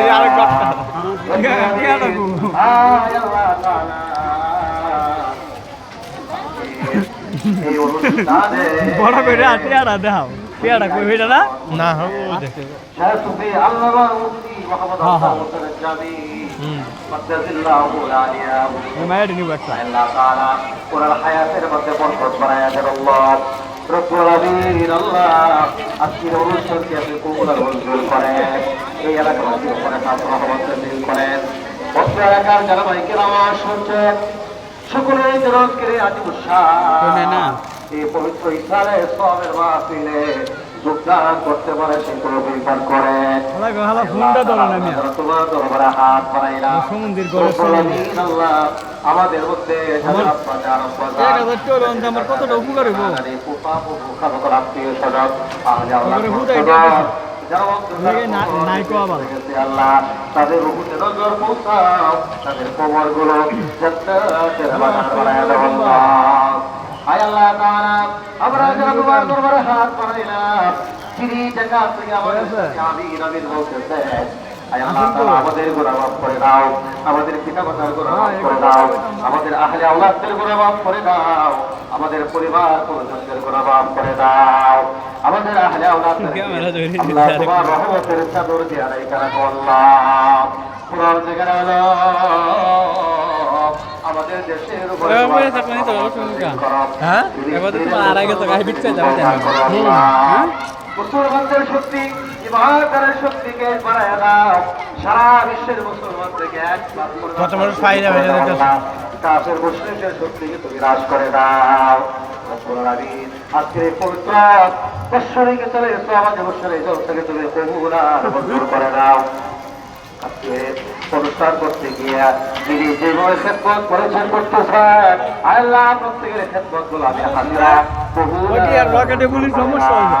এই আরেক অনুষ্ঠানে বড় করে টিয়াটা দেখাও টিয়াটা কই হইটা না না দেখে হ্যাঁ, হ্যাঁ। আলিয়া এই মায়ের নিব একটা আল্লাহ তাআলা ওনার হায়াতের মধ্যে বরকত বাড়ায়া দেন আল্লাহ আল্লাহ। আজকের অনুষ্ঠানকে আপনি কবুল মঞ্জুর করেন। এই এলাকাবাসীর উপরে নাযিল করেন। অত্র এলাকার যারা মাইকের আওয়াজ শুনছেন সকলে যেন আজকের আজি না। এই পবিত্র ইসারে সবের মাহফিলে যোগদান করতে পারে সেগুলো বিপার করে। হালা গো হালা না মিয়া। তোমার দরবারে হাত বাড়াইলাম। সমুদ্রের গড়ে আল্লাহ আমাদের মধ্যে আমার কতটা উপকার হইব? আত্মীয় স্বজন। আল্লাহ আল্লাহ তাদের রুহুতে নজর পৌঁছাও। তাদের কোমরগুলো আয় আল্লাহ তাআলা আমরা যারা তোমার দরবারে হাত বাড়াইলাম। চিরি জায়গা থেকে আমাদের আমি নবীন বলতেছে আয় আল্লাহ তাআলা আমাদের গুনাহ মাফ করে দাও। আমাদের পিতা মাতার গুনাহ মাফ করে দাও। আমাদের আহলে আওলাদদের গুনাহ মাফ করে দাও। আমাদের পরিবার পরিজনদের গুনাহ মাফ করে দাও। আমাদের আহলে আওলাদদের আল্লাহ তোমার রহমতের চাদর দিয়ে রাখো আল্লাহ। পুরান জায়গায় আলো আমাদের দেশের উপরে এবার বলে থাকলে নিতে পারব শুনুকা। হ্যাঁ? এবার তোমার আর আগে তো গায়ে বিচ্ছে যাবে? মুসলমানদের শক্তি ইমানদারের শক্তিকে বাড়ায় দাও। সারা বিশ্বের মুসলমানদেরকে এক কত মানুষ ফায়দা কাফের মুসলিমদের শক্তিকে তুমি হ্রাস করে দাও। আজকের এই পবিত্র বৎসরিকে চলে এসো আমাদের বৎসরে এই জলসাকে তুমি কবুল মঞ্জুর করে দাও। আজকে অনুষ্ঠান করতে গিয়ে যিনি যেভাবে খেদমত করেছেন করতেছেন আল্লাহ প্রত্যেকের খেদমতগুলো আমি হাজিরা রকেটে বলি সমস্যা না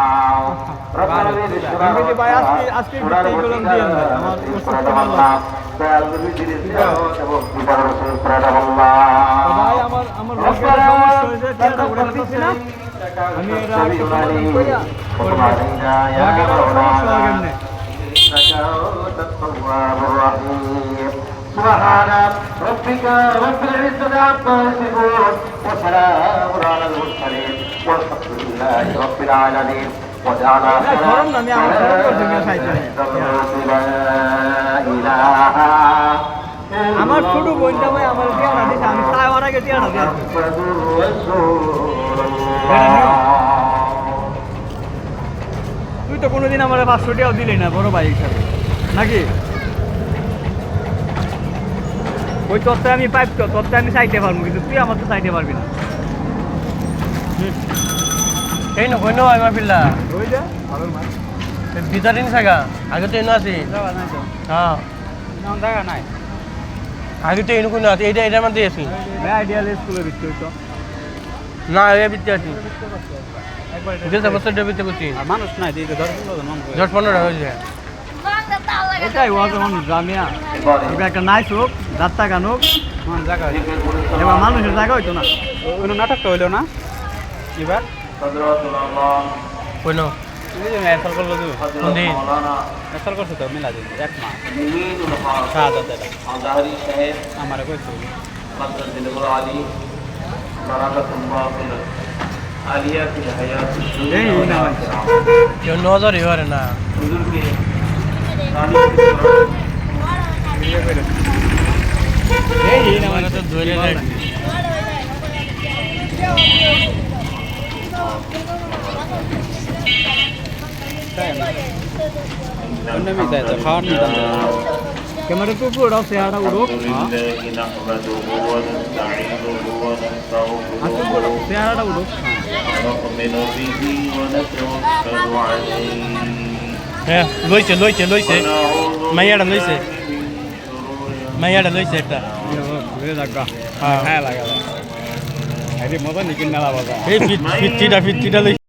আমি এটা আর কিছু সমাধান কইরা করে দেব। রকেটের সমস্যা হবে কেমনে? سبحان ربك رب العزة عما يصفون وسلام على المرسلين والحمد لله رب العالمين وجعل না, ধরুন না, আমি আমার ধরুন করছি, আমি আর খাইছি না। আমার ছোট বোনটা ভাই আমার টিয়াটা দিছে আমি খাওয়ার আগে টিয়াটা দিয়ে আসবো। আমার পাঁচশো টাকাও দিলি না বড় ভাই হিসাবে। নাকি? ওই তত্ত্বে আমি পাইপ তো তত্ত্বে আমি চাইতে পারব কিন্তু তুই আমার তো চাইতে পারবি না। এই নো কই নো আমার পিল্লা ওই যা ভালো মাছ। ভিতরে নি থাকা আগে তো এনো আছি। হ্যাঁ। নাম জায়গা নাই। আগে তো এনো কোনো আছে এইটা আছি। ভাই আইডিয়াল তো। না এর ভিতরে আছি। একবার বছর ভিতরে করছি। মানুষ নাই দিতে দশ পনেরো মানুষ। দশ পনেরো হয়েছে। এটাই ওয়াজ মানুষ জামিয়া। ওকে একটা নাইস হোক যাত্রা গান হোক আমার জায়গা এবার মানুষের জায়গা হইতো না। ওই নাটকটা হইল না? এবার? যে মেসাল করল তো। কোন দিন তো মেলা দিন এক মাস। আমার কইছে। कैमरे पे पूरा आलिया की हयात जो नौ हज़ार ही वाले ना उधर के यही ना वाला तो। চেহারাটা উঠো লইছে লইছে লইছে। মাইয়াটা লইছে। মাইয়াটা লইছে একটা। হ্যাঁ। লাগা আরে মজা নিকিন না বাবা এই ফিট ফিট